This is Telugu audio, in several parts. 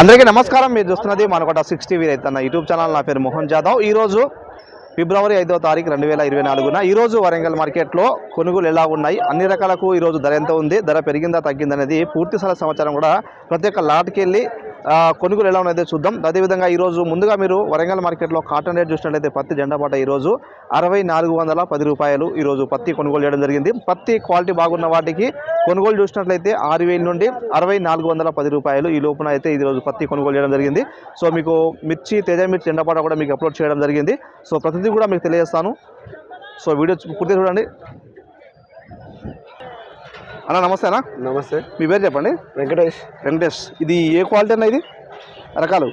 అందరికీ నమస్కారం. మీరు చూస్తున్నది మనకొట సిక్స్ టీవీ రైతన్న యూట్యూబ్ ఛానల్. నా పేరు మోహన్ జాదవ్. ఈరోజు ఫిబ్రవరి ఐదో తారీఖు రెండు వేల ఇరవై నాలుగున ఈరోజు వరంగల్ మార్కెట్లో కొనుగోలు ఎలా ఉన్నాయి? అన్ని రకాలకు ఈరోజు ధర ఎంత ఉంది? ధర పెరిగిందా తగ్గిందనేది పూర్తి స్థల సమాచారం కూడా ప్రతి ఒక్క లాట్కి వెళ్ళి కొనుగోలు ఎలా ఉన్నదో చూద్దాం. అదేవిధంగా ఈరోజు ముందుగా మీరు వరంగల్ మార్కెట్లో కాటన్ రేట్ చూసినట్లయితే పత్తి జెండాపాట ఈరోజు అరవై నాలుగు వందల పది రూపాయలు ఈరోజు పత్తి కొనుగోలు చేయడం జరిగింది. పత్తి క్వాలిటీ బాగున్న వాటికి కొనుగోలు చూసినట్లయితే ఆరు వేల నుండి అరవై నాలుగు వందల పది రూపాయలు ఈ లోపున అయితే ఈరోజు పత్తి కొనుగోలు చేయడం జరిగింది. సో మీకు మిర్చి తేజ మిర్చి ఎండపాట కూడా మీకు అప్లోడ్ చేయడం జరిగింది. సో ప్రతిదీ కూడా మీకు తెలియజేస్తాను. సో వీడియో పూర్తి చూడండి. అన్న నమస్తే అన్న. నమస్తే. మీ పేరు చెప్పండి? వెంకటేష్. వెంకటేష్. ఇది ఏ క్వాలిటీ అన్న ఇది? రకాలు?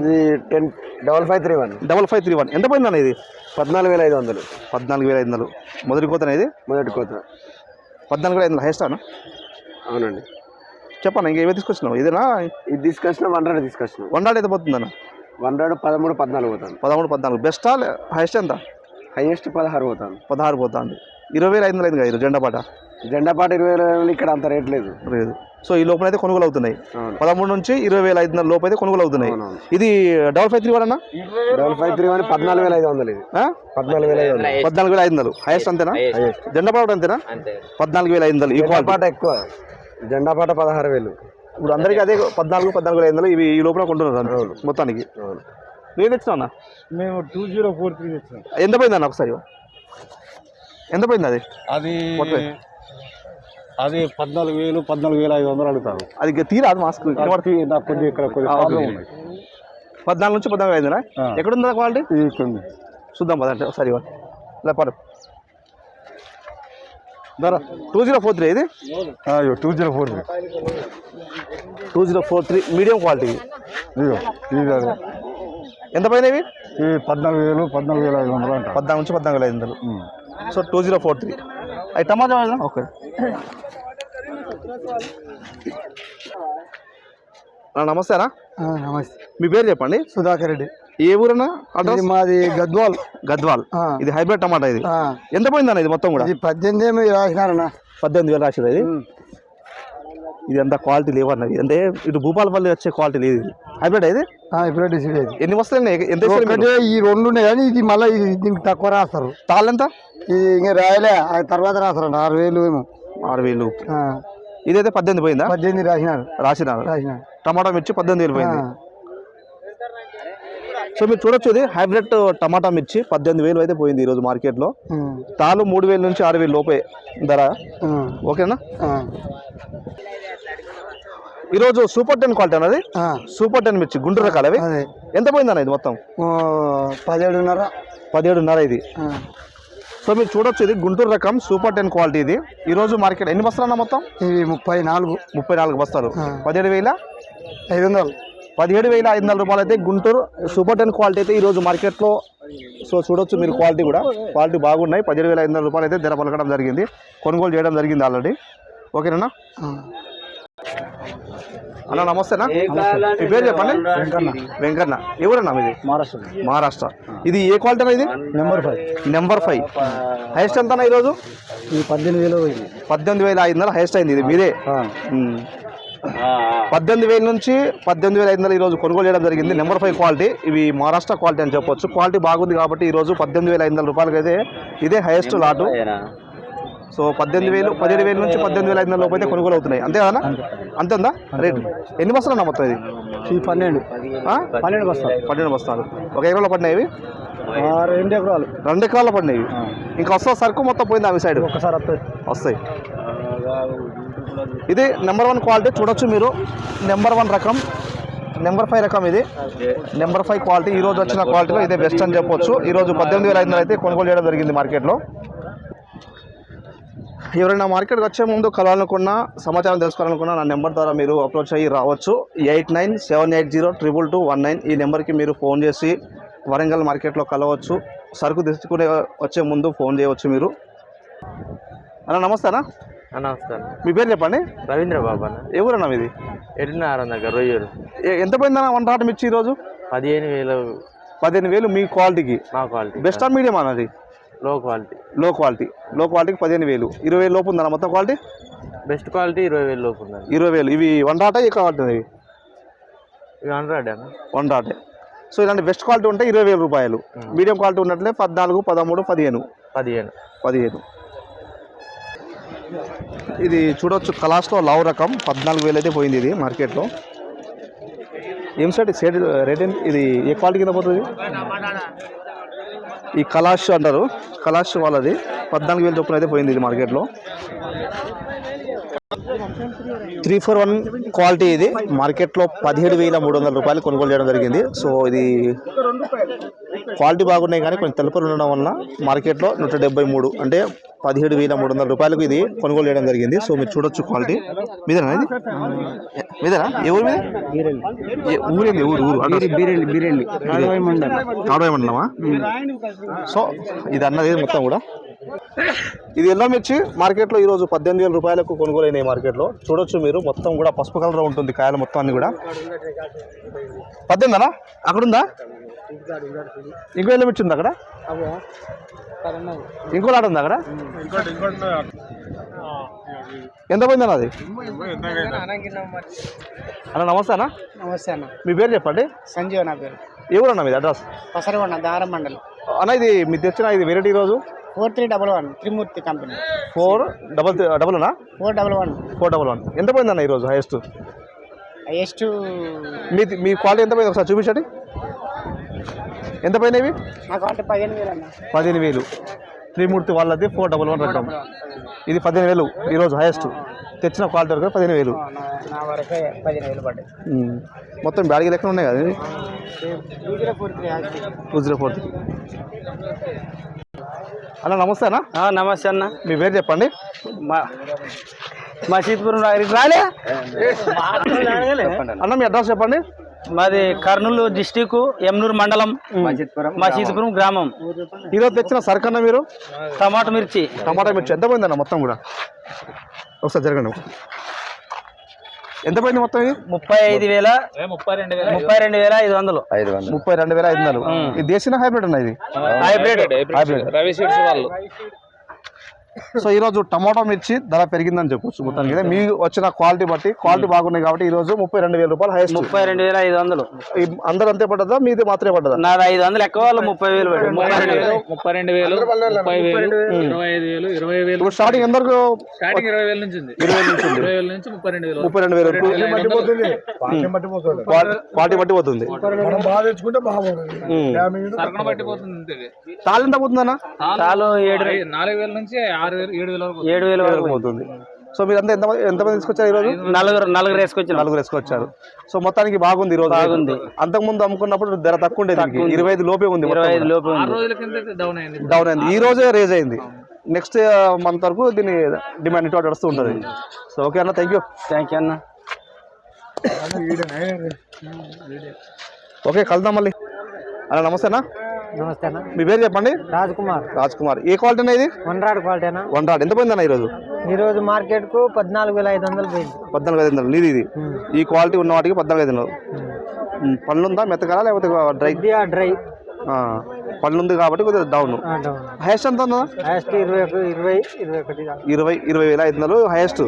ఇది ten double five three one. Double five three one. ఎంత పోయింది అన్న ఇది? పద్నాలుగు వేల ఐదు వందలు. పద్నాలుగు వేల ఐదు వందలు. మొదటి కోతన ఇది? మొదటి కోత. పద్నాలుగు వేల ఐదు వందలు. హైస్ట్ అన్న? అవునండి. చెప్పన్న ఇంకేమో తీసుకొచ్చినావు? ఇదేనా? ఇది తీసుకొచ్చిన వన్ హండ్రెడ్ తీసుకొచ్చినాం. వన్ డాట్ ఎంత పోతుందన్న? వన్ హండ్రెడ్ పదమూడు పద్నాలుగు పోతాను పదమూడు పద్నాలుగు. బెస్టా హైస్ట్ ఎంత? హైయెస్ట్ పదహారు పోతాను పదహారు పోతుంది. ఇరవై వేల ఐదు వందలు అయింది కదా జెండా పాట? జెండా పాట ఇరవై వేల ఇక్కడ అంత రేట్ లేదు. లేదు. సో ఈ లోపల అయితే కొనుగోలు అవుతున్నాయి. పదమూడు నుంచి ఇరవై వేల ఐదు వందల లోపు అయితే కొనుగోలు అవుతున్నాయి. ఇది డబల్ ఫైవ్ త్రీ వన్ అన్న డబల్ ఫైవ్ త్రీ వన్ పద్నాలుగు వేల ఐదు వందలు ఇది? పద్నాలుగు వేల ఐదు వందలు. పద్నాలుగు వేల ఐదు వందలు. హైయెస్ట్ అంతేనా? హైయెస్ట్ జెండా పాట అంతేనా? పద్నాలుగు వేల ఐదు వందలు. ఈ పాట ఎక్కువ. జెండా పాట పదహారు వేలు. ఇప్పుడు అందరికీ అదే పద్నాలుగు పద్నాలుగు వేల ఐదు వందలు ఇవి ఈ లోపల కొంటున్నారు. మొత్తానికి. నేను తెచ్చినా అన్న? మేము టూ జీరో ఫోర్ త్రీ తెచ్చినాం. ఎంత పోయింది అన్న ఒకసారి? ఎంత పోయింది అది? అది. అది పద్నాలుగు వేలు పద్నాలుగు వేల ఐదు వందలు అడుగుతారు. అది ఇక తీరా అది మాస్క్? నాకు కొద్దిగా ఇక్కడ కొద్దిగా పద్నాలుగు నుంచి పద్నాలుగు ఐదునా. ఎక్కడ ఉందా క్వాలిటీ? ఉంది. చూద్దాం పదంటే ఒకసారి ఇలా పడు. ధర టూ జీరో ఫోర్ త్రీ ఇది? Two zero four three. Two zero four three medium quality. ఎంత పైన ఇవి? పద్నాలుగు వేలు పద్నాలుగు వేల ఐదు వందలు అంట. పద్నాలుగు నుంచి పద్నాలుగు వేల ఐదు వందలు. So two zero four three. అవి టమాటా? ఓకే. ఆ, నమస్తే. మీ పేరు చెప్పండి. సుధాకర్ రెడ్డి. ఏ ఊరన్నా? అడ్రస్ మాది గద్వాల్. గద్వాల్. ఇది హైబ్రిడ్ టమాటా ఇది. ఎంత పోయిందన్న ఇది మొత్తం కూడా? పద్దెనిమిది రాసినారన్నా. పద్దెనిమిది వేలు రాసిరు ఇది? ఇది అంత క్వాలిటీ లేవన్నది. అంటే ఇటు భూపాలపల్లి వచ్చే క్వాలిటీ లేదు ఇది. హైబ్రిడ్ ఇది? డిసైడ్ అయింది ఎన్ని వస్తాయి ఎంత ఈ రెండు ఉన్నాయి కానీ ఇది మళ్ళీ దీనికి తక్కువ రాస్తారు. తాళ్ళు ఎంత? ఇది ఇంకా రాయలే. ఆ తర్వాత రాస్తారు ఆరు వేలు ఏమో. ఆరు వేలు. ఇదైతే పద్దెనిమిది పోయిందా? పద్దెనిమిది రాసినారు. రాసినారు. రాసినారు. టమాటా మిర్చి పద్దెనిమిది వేలు పోయింది. సో మీరు చూడొచ్చు ఇది. హైబ్రిడ్ టమాటా మిర్చి పద్దెనిమిది వేలు అయితే పోయింది ఈరోజు మార్కెట్లో. తాలు మూడు వేల నుంచి ఆరు వేలు లోపే ధర. ఓకేనా? ఈరోజు సూపర్ టెన్ క్వాలిటీ అన్నది. సూపర్ టెన్ మిర్చి గుంటూరు రకాలు అవి అదే. ఎంత పోయిందన్న ఇది మొత్తం? పదిహేడున్నర. పదిహేడున్నర ఇది. సో మీరు చూడొచ్చు ఇది గుంటూరు రకం సూపర్ టెన్ క్వాలిటీ ఇది. ఈరోజు మార్కెట్ ఎన్ని బస్తాలు అన్న మొత్తం? ఇవి ముప్పై నాలుగు. ముప్పై నాలుగు బస్తాలు. పదిహేడు వేల ఐదు వందలు. పదిహేడు వేల ఐదు వందల రూపాయలు అయితే గుంటూరు సూపర్ టెన్ క్వాలిటీ అయితే ఈరోజు మార్కెట్లో. సో చూడొచ్చు మీరు క్వాలిటీ కూడా. క్వాలిటీ బాగున్నాయి. పదిహేడు వేల ఐదు వందల రూపాయలు అయితే ధర పలకడం జరిగింది. కొనుగోలు చేయడం జరిగింది ఆల్రెడీ. ఓకేనా? అన్న నమస్తేనా మీ పేరు చెప్పండి. వెంకన్న. ఎవరన్నా మీది? మహారాష్ట్ర. మహారాష్ట్ర. ఇది ఏ క్వాలిటీ అన్న ఇది? Number five. Number five. Highest ఎంత అన్న ఈరోజు? ఈ పద్దెనిమిది వేలు పద్దెనిమిది వేల ఐదు వందలు హైయెస్ట్ అయింది. ఇది మీదే? ఉమ్. పద్దెనిమిది వేల నుంచి పద్దెనిమిది వేల ఐదు వందలు ఈరోజు కొనుగోలు చేయడం జరిగింది. నెంబర్ ఫైవ్ క్వాలిటీ ఇవి మహారాష్ట్ర క్వాలిటీ అని చెప్పొచ్చు. క్వాలిటీ బాగుంది కాబట్టి ఈరోజు పద్దెనిమిది వేల ఐదు వందల రూపాయలకి అయితే ఇదే హైయెస్ట్ లాటు సో పద్దెనిమిది వేలు పదిహేడు వేల నుంచి పద్దెనిమిది వేల ఐదు వందల లోపు అయితే కొనుగోలు అవుతున్నాయి. అంతే కదా అంతే. ఉందా? రేటు ఎన్ని బస్తాలు అన్న మొత్తం ఇది? ఈ పన్నెండు. ఆ? పన్నెండు బస్తాలు. పన్నెండు బస్తాలు. ఒక ఎకరంలో పడినాయి ఇవి? ఆ, రెండు ఎకరాలు. రెండు ఎకరాల్లో పడినాయి ఇవి. ఇంకా వస్తా సరుకు మొత్తం పోయింది అవి సైడ్ ఒకసారి వస్తాయి. వస్తాయి. ఇది నెంబర్ వన్ క్వాలిటీ చూడొచ్చు మీరు. నెంబర్ వన్ రకం. నెంబర్ ఫైవ్ రకం ఇది. Number five quality. ఈ రోజు వచ్చిన క్వాలిటీలో ఇదే బెస్ట్ అని చెప్పొచ్చు. ఈరోజు పద్దెనిమిది వేల ఐదు వందలు అయితే కొనుగోలు చేయడం జరిగింది మార్కెట్లో. ఎవరైనా మార్కెట్కి వచ్చే ముందు కలవాలనుకున్నా సమాచారం తెలుసుకోవాలనుకున్నా నా నెంబర్ ద్వారా మీరు అప్రోచ్ అయ్యి రావచ్చు. Eight nine seven eight zero triple two one nine ఈ నెంబర్కి మీరు ఫోన్ చేసి వరంగల్ మార్కెట్లో కలవచ్చు. సరుకు తీసుకునే వచ్చే ముందు ఫోన్ చేయవచ్చు మీరు. అన్న నమస్తే అన్న. నమస్కారం. మీ పేరు చెప్పండి? రవీంద్ర బాబు అన్న ఏ ఊరన్నా మీది? ఎడినారం దగ్గర రొయ్యలు ఏ- ఎంత పోయిందన్న వన్ మిర్చి ఈరోజు? పదిహేను వేలు. పదిహేను వేలు మీ క్వాలిటీకి? మా క్వాలిటీ. బెస్ట్ ఆర్ మీడియం అన్నది? లో క్వాలిటీ లో క్వాలిటీ లో క్వాలిటీకి పదిహేను వేలు. ఇరవై వేలు లోపు ఉందన్న మొత్తం క్వాలిటీ బెస్ట్ క్వాలిటీ ఇరవై వేలు లోపు ఉందండి ఇరవై వేలు. ఇవి వన్ రాట ఈ క్వాలిటీ ఇవి ఇవి హండ్రెడ్ అన్న. వన్ సో ఇలాంటి బెస్ట్ క్వాలిటీ ఉంటే ఇరవై వేల రూపాయలు. మీడియం క్వాలిటీ ఉన్నట్లే పద్నాలుగు పదమూడు పదిహేను. పదిహేను. పదిహేను. ఇది చూడవచ్చు కలాస్లో లావు రకం. పద్నాలుగు వేలు అయితే పోయింది ఇది మార్కెట్లో. ఏం సార్ సేట్ రేట్ ఇది ఏ క్వాలిటీ కింద పోతుంది? ఈ కలాష్ అంటారు. కలాష్ వాళ్ళది. పద్నాలుగు వేలు చొప్పున అయితే పోయింది ఇది మార్కెట్లో. త్రీ ఫోర్ వన్ క్వాలిటీ ఇది. మార్కెట్లో పదిహేడు వేల మూడు వందల రూపాయలు కొనుగోలు చేయడం జరిగింది. సో ఇది క్వాలిటీ బాగున్నాయి కానీ కొంచెం తెలుపులు ఉండడం వల్ల మార్కెట్లో నూట డెబ్బై మూడు అంటే పదిహేడు వేల మూడు వందల రూపాయలకు ఇది కొనుగోలు చేయడం జరిగింది. సో మీరు చూడొచ్చు క్వాలిటీ. మీదేనా ఇది? మీదేనా? ఏ ఊరు మీద? ఊరేంది? ఊరు ఊరు? బీరెల్లి బీరెల్లి. మండలమా? సో ఇది అన్నది మొత్తం కూడా. ఇది ఎల్లో మిర్చి మార్కెట్లో ఈరోజు పద్దెనిమిది వేల రూపాయలకు కొనుగోలు అయినాయి మార్కెట్లో. చూడొచ్చు మీరు. మొత్తం కూడా పసుపు కలర్ ఉంటుంది కాయలు మొత్తం అన్ని కూడా. పద్దెనిమిదనా? అక్కడ ఉందా ఇంకో ఎల్లో మిర్చి ఉంది అక్కడ? ఇంకో లాట ఉంది అక్కడ? ఎంత పోయిందన్న అది? అన్న నమస్తే అన్న. నమస్తే అన్న. మీ పేరు చెప్పండి. సంజీవ్ నా పేరు. ఏ ఊరు అన్న మీది అడ్రస్? పసరగొండ దారం మండలి. అన్న ఇది మీరు తెచ్చిన ఇది వెరైటీ రోజు four three double one Trimurthi company. Four double డబుల్నా four double one. Four double one. ఎంత పోయిందన్న ఈరోజు హైయెస్ట్? హైయెస్ట్ మీ మీ క్వాలిటీ ఎంత పోయింది? ఒకసారి చూపించండి. ఎంత అంటే పదిహేను వేలు త్రిమూర్తి వాళ్ళది ఫోర్ డబల్ వన్ రకం. ఇది పదిహేను వేలు. ఈరోజు హైయెస్ట్ తెచ్చిన క్వాలిటీ వరకు పదిహేను వేలు. మొత్తం బ్యాడ్కి లెక్కన ఉన్నాయి కదా టూ జీరో ఫోర్ అన్న నమస్తే అన్న. నమస్తే అన్న. మీ పేరు చెప్పండి. మా మా సీతపురం రాలే అన్న మీ అడ్రస్ చెప్పండి. మాది కర్నూలు డిస్టిక్ ఎమ్నూరు మండలం మా సీతపురం గ్రామం. ఈరోజు తెచ్చిన సరుకన్న మీరు? టమాటో మిర్చి. టమాటా మిర్చి. ఎంత పోయిందన్న మొత్తం కూడా? ఒకసారి జరగండి. ఎంత పోయింది మొత్తం ఇది? ముప్పై ఐదు వేల ముప్పై రెండు వేల ఐదు వందలు. ముప్పై రెండు వేల ఐదు వందలు. ఇది దేశీయ హైబ్రిడ్ అన్న ఇది? Hybrid hybrid. సో ఈ రోజు టమాటో మిర్చి ధర పెరిగిందని చెప్పొచ్చు మొత్తానికి. మీ వచ్చిన క్వాలిటీ బట్టి క్వాలిటీ బాగున్నాయి కాబట్టి ఈ రోజు ముప్పై రెండు వేల రూపాయలు హైయెస్ట్ ముప్పై రెండు వేల ఐదు వందలు. అందరూ అంతే పడ్డదా? మీది మాత్రమే పడ్డదా? నాది ఐదు వందలు ఎక్కువ వాళ్ళు ముప్పై వేలు పడి ముప్పై రెండు వేలు. ముప్పై రెండు వేలు ఇరవై ఐదు వేలు ఇరవై వేలు. ఇప్పుడు స్టార్టింగ్ ఎందరకు? స్టార్టింగ్ ఇరవై వేల నుంచి ఇరవై వేల నుంచి ఉంది. ఇరవై వేల నుంచి ముప్పై రెండు వేలు. ముప్పై రెండు వేల. క్వాలిటీ బట్టి పోతుంది. తాళ్ళు ఎంత పోతుందన్న? చాలు ఏడు నాలుగు వేల నుంచి ఏడు వేల వరకు పోతుంది. సో మీరంతా ఎంత ఎంతమంది తీసుకొచ్చారు ఈరోజు? నలుగురు నలుగురు వేసుకొచ్చిన. నలుగురు వేసుకొచ్చారు. సో మొత్తానికి బాగుంది ఈరోజు. బాగుంది. అంతకుముందు అమ్ముకున్నప్పుడు ధర తక్కువ ఉండేది దీనికి. ఇరవై ఐదు లోపే ఉంది ఇరవై ఐదు లోపు ఉంది. డౌన్ అయింది. డౌన్ అయింది. ఈ రోజే రేజ్ అయింది. నెక్స్ట్ మంత్ వరకు దీని డిమాండ్ ఇటు అటు నడుస్తూ ఉంటుంది. సో ఓకే అన్న థ్యాంక్ యూ థ్యాంక్ యూ అన్న. ఓకే కలుద్దాం మళ్ళీ. అన్న నమస్తే అన్న. నమస్తే అన్న మీ పేరు చెప్పండి? రాజ్ కుమార్ రాజ్ కుమార్ ఏ క్వాలిటీ అన్న ఇది? వన్రాడ్ క్వాలిటీనా వన్ రాడ్. ఎంత పోయిందన్న ఈరోజు? ఈ రోజు మార్కెట్కు పద్నాలుగు వేల ఐదు వందలు పోయింది. పద్నాలుగు ఐదు వందలు. నీది ఇది? ఈ క్వాలిటీ ఉన్న వాటికి పద్నాలుగు ఐదు వందలు. పళ్ళు ఉందా? మెత్తగా లేకపోతే డ్రై? డ్రై. పళ్ళు ఉంది కాబట్టి కొద్దిగా డౌన్. హైయెస్ట్ ఎంత ఉందా లాస్ట్ ఇరవై ఇరవై ఇరవై ఒకటి. ఇరవై ఇరవై వేల ఐదు వందలు హైయెస్ట్.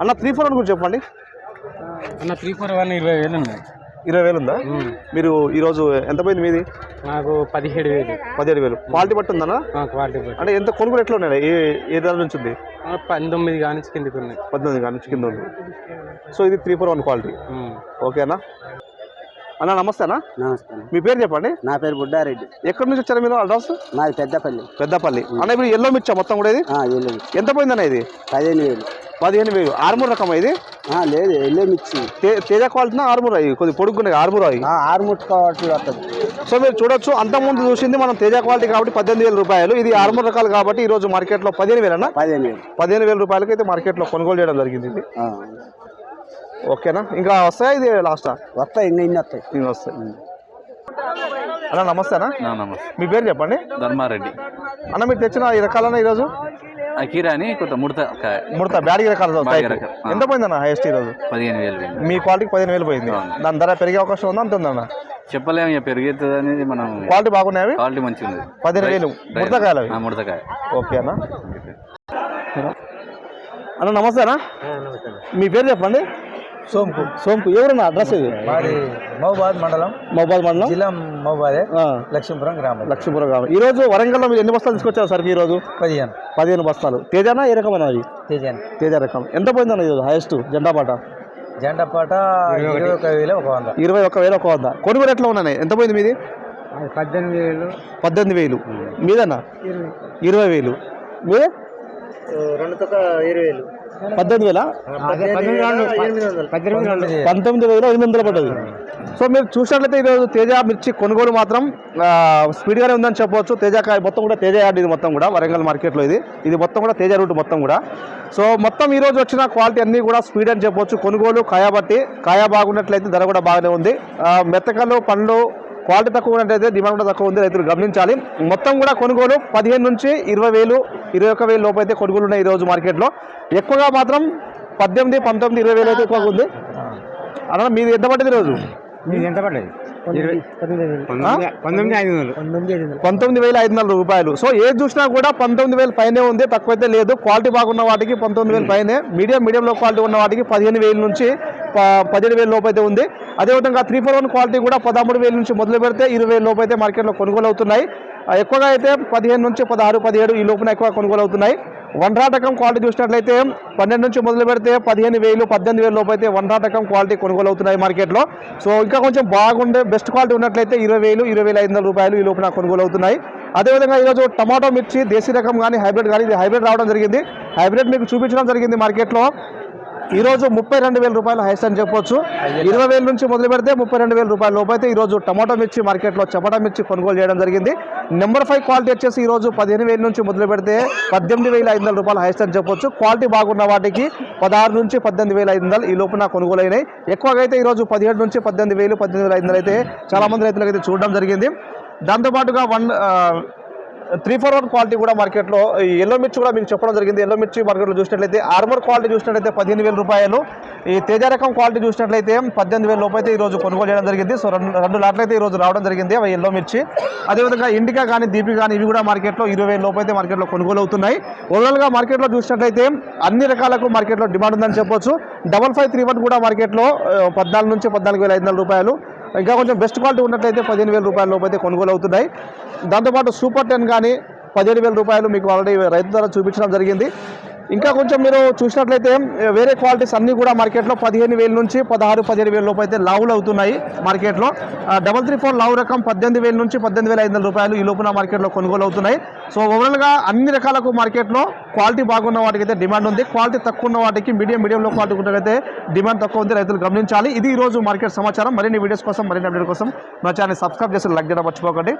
అన్న త్రీ ఫోర్ గురించి చెప్పండి. అన్న త్రీ ఫోర్ వన్ ఇరవై వేలు ఉన్నాయి. ఇరవై వేలు ఉందా? మీరు ఈరోజు ఎంత పోయింది మీది? నాకు పదిహేడు వేలు. పదిహేడు వేలు. క్వాలిటీ బట్టి ఉందన్నా క్వాలిటీ అంటే ఎంత కొనుగోలు ఎట్లా ఉన్నాయి? ఏ ఏ ధర నుంచి ఉంది? పంతొమ్మిది కానీ కిందకి ఉన్నాయి. పద్దెనిమిది కాడ నుంచి కింద ఉంది. సో ఇది త్రీ ఫోర్ వన్ క్వాలిటీ ఓకేనా అన్న నమస్తే అన్న. నమస్తే మీ పేరు చెప్పండి? నా పేరు బుడ్డారెడ్డి. ఎక్కడి నుంచి వచ్చారు మీరు అడ్రస్ మాది పెద్దపల్లి. పెద్దపల్లి. అన్న ఇప్పుడు ఎల్లో మిర్చా మొత్తం కూడా ఇది? ఎల్లు ఎంత పోయిందన్న ఇది? పదిహేను వేలు. పదిహేను వేలు. ఆర్మూర్ రకం ఇది? లేదు ఎల్లో మిర్చి తేజ క్వాలిటీనా ఆర్మూర్ అయ్యి కొద్ది పొడుగున్నాయి ఆర్మూర్ అయ్యి ఆరు ముట్టుకోవట్లు వస్తుంది. సో మీరు చూడొచ్చు అంతకుముందు చూసింది మనం తేజ క్వాలిటీ కాబట్టి పద్దెనిమిది వేల రూపాయలు. ఇది ఆర్మూర్ రకాలు కాబట్టి ఈ రోజు మార్కెట్లో పదిహేను వేలన్నా పదిహేను వేలు. పదిహేను వేల రూపాయలకి అయితే మార్కెట్లో కొనుగోలు చేయడం జరిగింది ఓకేనా? ఇంకా వస్తాయా ఇది లాస్టా వస్తాయి ఇంకా ఇన్ని వస్తాయి. ఇంకా వస్తాయి. అన్న నమస్తేనా? నమస్తే. మీ పేరు చెప్పండి. ధర్మారెడ్డి. అన్న మీరు తెచ్చిన ఈ రకాలన్నా ఈరోజు? అకీరా అని కొంత ముడత ముడత బ్యాడిగి రకాలు. ఎంత పోయిందన్న హైయెస్ట్ ఈరోజు? పదిహేను వేలు పోయింది. మీ క్వాలిటీకి పదిహేను వేలు పోయింది. దాని ధర పెరిగే అవకాశం ఉందా అంత ఉందన్న చెప్పలేము ఇక పెరిగేస్తుంది అనేది మనం క్వాలిటీ బాగున్నాయి అవి? క్వాలిటీ మంచిగా ఉంది. పదిహేను వేలు. ముడతకాయలు ముడతకాయ ఓకే అన్న. అన్న నమస్తే అన్న. మీ పేరు చెప్పండి. సోంపు సోంపు. ఎవరన్నా అడ్రస్ ఇది మాది మహబాద్ మండలం. మొబైల్ మండలం? జిల్లా మహబాదే లక్ష్మీపురం గ్రామం. లక్ష్మీపురం గ్రామం. ఈ రోజు వరంగల్లో మీరు ఎన్ని బస్తాలు తీసుకొచ్చారు సార్ ఈ రోజు? పదిహేను. పదిహేను బస్తాలు. తేజానా ఏ రకమైన అవి తేజాన్. తేజ రకం. ఎంత పోయిందన్న ఈరోజు హైయెస్ట్ జెండా పాట? జెండా పాట ఇరవై ఒక వేల ఒక వంద. ఇరవై ఒక్క వేలు ఒక వంద. కొనుగోలు ఎట్లా ఉన్నాయి? ఎంత పోయింది మీది? పద్దెనిమిది వేలు. పద్దెనిమిది వేలు. మీదన్నా? ఇరవై. వేలు. మీదే? రెండు తొక్క ఇరవై వేలు. పద్దెనిమిది వేలా? పంతొమ్మిది వేల ఎనిమిది వందలు పడ్డది. సో మీరు చూసినట్లయితే ఈరోజు తేజ మిర్చి కొనుగోలు మాత్రం స్పీడ్గానే ఉందని చెప్పవచ్చు. తేజ కాయ మొత్తం కూడా తేజ యార్డ్ ఇది మొత్తం కూడా వరంగల్ మార్కెట్లో ఇది. ఇది మొత్తం కూడా తేజ రూట్ మొత్తం కూడా. సో మొత్తం ఈ రోజు వచ్చిన క్వాలిటీ అన్నీ కూడా స్పీడ్ అని చెప్పవచ్చు. కొనుగోలు కాయ బట్టి కాయ బాగున్నట్లయితే ధర కూడా బాగానే ఉంది. మెత్తకలు పండ్లు క్వాలిటీ తక్కువ ఉన్నట్లయితే డిమాండ్ కూడా తక్కువ ఉంది రైతులు గమనించాలి. మొత్తం కూడా కొనుగోలు పదిహేను నుంచి ఇరవై వేలు ఇరవై ఒక్క వేలు లోపు అయితే కొనుగోలు ఉన్నాయి ఈ రోజు మార్కెట్లో. ఎక్కువగా మాత్రం పద్దెనిమిది పంతొమ్మిది ఇరవై వేలు అయితే ఎక్కువగా ఉంది. అన్న మీది ఎంత పడ్డది రోజు మీది ఎంత పడ్డది? పంతొమ్మిది వేల ఐదు వందల రూపాయలు. సో ఏది చూసినా కూడా పంతొమ్మిది వేల పైనే ఉంది తక్కువైతే లేదు. క్వాలిటీ బాగున్న వాటికి పంతొమ్మిది వేల పైనే. మీడియం మీడియంలో క్వాలిటీ ఉన్న వాటికి పదిహేను వేల నుంచి పదిహేడు వేల లోపు అయితే ఉంది. అదేవిధంగా త్రీ ఫోర్ వన్ క్వాలిటీ కూడా పదమూడు వేల నుంచి మొదలు పెడితే ఇరవై వేల లోపు అయితే మార్కెట్లో కొనుగోలు అవుతున్నాయి ఎక్కువగా అయితే పదిహేను నుంచి పదహారు పదిహేడు ఈ లోపున ఎక్కువ కొనుగోలు అవుతున్నాయి వన్రాటకం క్వాలిటీ చూసినట్లయితే పన్నెండు నుంచి మొదలు పెడితే పదిహేను వేలు పద్దెనిమిది వేల లోపు అయితే వన్ రాటకం క్వాలిటీ కొనుగోలు అవుతున్నాయి మార్కెట్లో. సో ఇంకా కొంచెం బాగుండే బెస్ట్ క్వాలిటీ ఉన్నట్లయితే ఇరవై వేలు ఇరవై వేల ఐదు వందల రూపాయలు ఈ లోపున కొనుగోలు అవుతున్నాయి అదేవిధంగా ఈరోజు టమాటో మిర్చి దేశీ రకం కానీ హైబ్రిడ్ కానీ ఇది హైబ్రిడ్ రావడం జరిగింది. హైబ్రిడ్ మీకు చూపించడం జరిగింది మార్కెట్లో. ఈరోజు ముప్పై రెండు వేల రూపాయలు హైస్ట్ అని చెప్పొచ్చు. ఇరవై వేల నుంచి మొదలు పెడితే ముప్పై రెండు వేల రూపాయల లోపు అయితే ఈరోజు టమాటో మిర్చి మార్కెట్లో చపటా మిర్చి కొనుగోలు చేయడం జరిగింది. నెంబర్ ఫైవ్ క్వాలిటీ వచ్చేసి ఈరోజు పదిహేను వేల నుంచి మొదలు పెడితే పద్దెనిమిది వేల ఐదు వందల రూపాయలు హైస్ట్ అని చెప్పొచ్చు. క్వాలిటీ బాగున్న వాటికి పదహారు నుంచి పద్దెనిమిది వేల ఐదు వందలు ఈ లోపున కొనుగోలు అయినాయి ఎక్కువగా అయితే ఈరోజు పదిహేడు నుంచి పద్దెనిమిది వేలు పద్దెనిమిది వేల ఐదు వందలు అయితే చాలా మంది రైతులకు అయితే చూడడం జరిగింది. దాంతోపాటుగా one three four one quality కూడా మార్కెట్లో ఈ ఎల్లో మిర్చి కూడా మీకు చెప్పడం జరిగింది. ఎల్లో మిర్చి మార్కెట్లో చూసినట్లయితే ఆర్మర్ క్వాలిటీ చూసినట్లయితే పదిహేను వేల రూపాయలు. ఈ తేజ రకం క్వాలిటీ చూసినట్లయితే పద్దెనిమిది వేల లోపు అయితే ఈ రోజు కొనుగోలు చేయడం జరిగింది. సో రెండు రెండు లాట్లు అయితే రావడం జరిగింది అవి ఎల్లో మిర్చి అదేవిధంగా ఇండికా కానీ దీపి కానీ ఇవి కూడా మార్కెట్లో ఇరవై వేల లోపు అయితే మార్కెట్లో కొనుగోలు అవుతున్నాయి. ఓవరాల్గా మార్కెట్లో చూసినట్లయితే అన్ని రకాలకు మార్కెట్లో డిమాండ్ ఉందని చెప్పొచ్చు. డబల్ ఫైవ్ త్రీ వన్ కూడా మార్కెట్లో పద్నాలుగు నుంచి పద్నాలుగు వేల ఐదు వందల రూపాయలు. ఇంకా కొంచెం బెస్ట్ క్వాలిటీ ఉన్నట్లయితే పదిహేను వేల రూపాయల లోపు అయితే కొనుగోలు అవుతున్నాయి. దాంతోపాటు సూపర్ టెన్ కానీ పదిహేడు వేల రూపాయలు మీకు ఆల్రెడీ రైతు ద్వారా చూపించడం జరిగింది. ఇంకా కొంచెం మీరు చూసినట్లయితే వేరే క్వాలిటీస్ అన్నీ కూడా మార్కెట్లో పదిహేను వేల నుంచి పదహారు పదిహేడు వేల లోపు అయితే లావులు అవుతున్నాయి మార్కెట్లో. డబల్ త్రీ ఫోర్ లావు రకం పద్దెనిమిది వేల నుంచి పద్దెనిమిది వేల ఐదు వందల రూపాయలు ఈ లోపున మార్కెట్లో కొనుగోలు అవుతున్నాయి. సో ఓవరాల్గా అన్ని రకాలకు మార్కెట్లో క్వాలిటీ బాగున్న వాటికి అయితే డిమాండ్ ఉంది. క్వాలిటీ తక్కువ ఉన్న వాటికి మీడియం మీడియంలో క్వాలిటీ ఉన్నకైతే డిమాండ్ తక్కువ ఉంది రైతులు గమనించాలి. ఇది ఈరోజు మార్కెట్ సమాచారం. మరిన్ని వీడియోస్ కోసం మరిన్ని అప్డేట్ కోసం మా ఛానల్ సబ్స్క్రైబ్ చేసి లైక్ చేయడం మర్చిపోకండి.